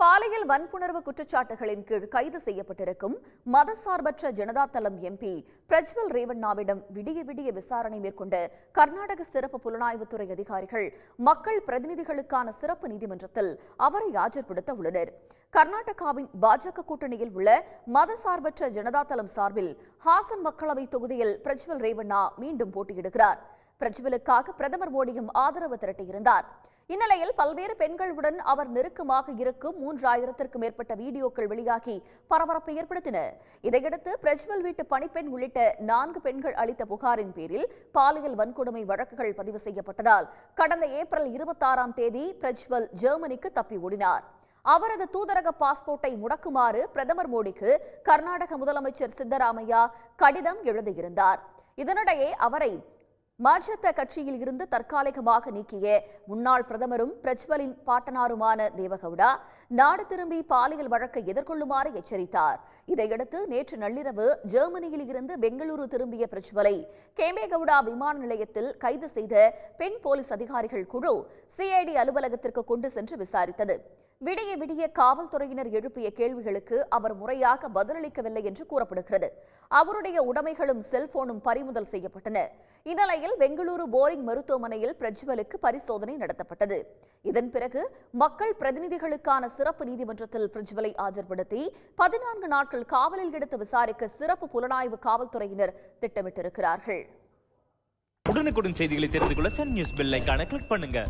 பாலியல் வன்புணர்வு குற்றச்சாட்டுகளின் கீழ் கைது செய்யப்பட்டிருக்கும் மதசார்பற்ற ஜனதா தளம் எம்பி பிரஜ்வல் ரேவண்ணாவிடம் விடிய விடிய விசாரணை மேற்கொண்ட கர்நாடக சிறப்பு புலனாய்வுத்துறை அதிகாரிகள் மக்கள் பிரதிநிதிகளுக்கான சிறப்பு நீதிமன்றத்தில் அவரை ஆஜர்படுத்த உள்ளனர். கர்நாடகாவின் பாஜக கூட்டணியில் உள்ள மதசார்பற்ற ஜனதா தளம் சார்பில் ஹாசன் மக்களவை தொகுதியில் பிரஜ்வல் ரேவண்ணா மீண்டும் போட்டியிடுகிறார். பிரஜ்வலுக்காக பிரதமர் மோடியும் ஆதரவு திரட்டியிருந்தார். இந்நிலையில் பல்வேறு பெண்களுடன் அவர் நெருக்கமாக இருக்கும் மூன்றாயிரத்திற்கும் மேற்பட்ட வீடியோக்கள் வெளியாகி பரபரப்பை ஏற்படுத்தின. இதையடுத்து பிரஜ்வல் வீட்டு பணிப்பெண் உள்ளிட்ட நான்கு பெண்கள் அளித்த புகாரின் பேரில் பாலியல் வன்கொடுமை வழக்குகள் பதிவு செய்யப்பட்டதால் கடந்த ஏப்ரல் இருபத்தாறாம் தேதி பிரஜ்வல் ஜெர்மனிக்கு தப்பி ஓடினார். அவரது தூதரக பாஸ்போர்ட்டை முடக்குமாறு பிரதமர் மோடிக்கு கர்நாடக முதலமைச்சர் சித்தராமையா கடிதம் எழுதியிருந்தார். இதனிடையே அவரை மாஜத்த கட்சியில் இருந்து தற்காலிகமாக நீக்கிய முன்னாள் பிரதமரும் பிரஜ்வலின் பாட்டனாருமான தேவகவுடா நாடு திரும்பி பாலியல் வழக்கை எதிர்கொள்ளுமாறு எச்சரித்தார். இதையடுத்து நேற்று நள்ளிரவு ஜெர்மனியில் இருந்து பெங்களூரு திரும்பிய பிரஜ்வலை கேமேகவுடா விமான நிலையத்தில் கைது செய்த பெண் போலீஸ் அதிகாரிகள் குழு சிஐடி அலுவலகத்திற்கு கொண்டு சென்று விசாரித்தது. விடிய விடிய காவல்துறையினர் எழுப்பிய கேள்விகளுக்கு அவர் முறையாக பதிலளிக்கவில்லை என்று கூறப்படுகிறது. அவருடைய உடைமைகளும் செல்போனும் பறிமுதல் செய்யப்பட்டன. இந்நிலையில் பெங்களூரு போரிங் மருத்துவமனையில் பிரஜ்வலுக்கு பரிசோதனை நடத்தப்பட்டது. இதன் பிறகு மக்கள் பிரதிநிதிகளுக்கான சிறப்பு நீதிமன்றத்தில் பிரஜ்வலை ஆஜர்படுத்தி பதினான்கு நாட்கள் காவலில் எடுத்து விசாரிக்க சிறப்பு புலனாய்வு காவல்துறையினர் திட்டமிட்டிருக்கிறார்கள். உடனுக்குடன் செய்திகளை தெரிந்து கொள்ள சன் நியூஸ் பெல் கிளிக் பண்ணுங்க.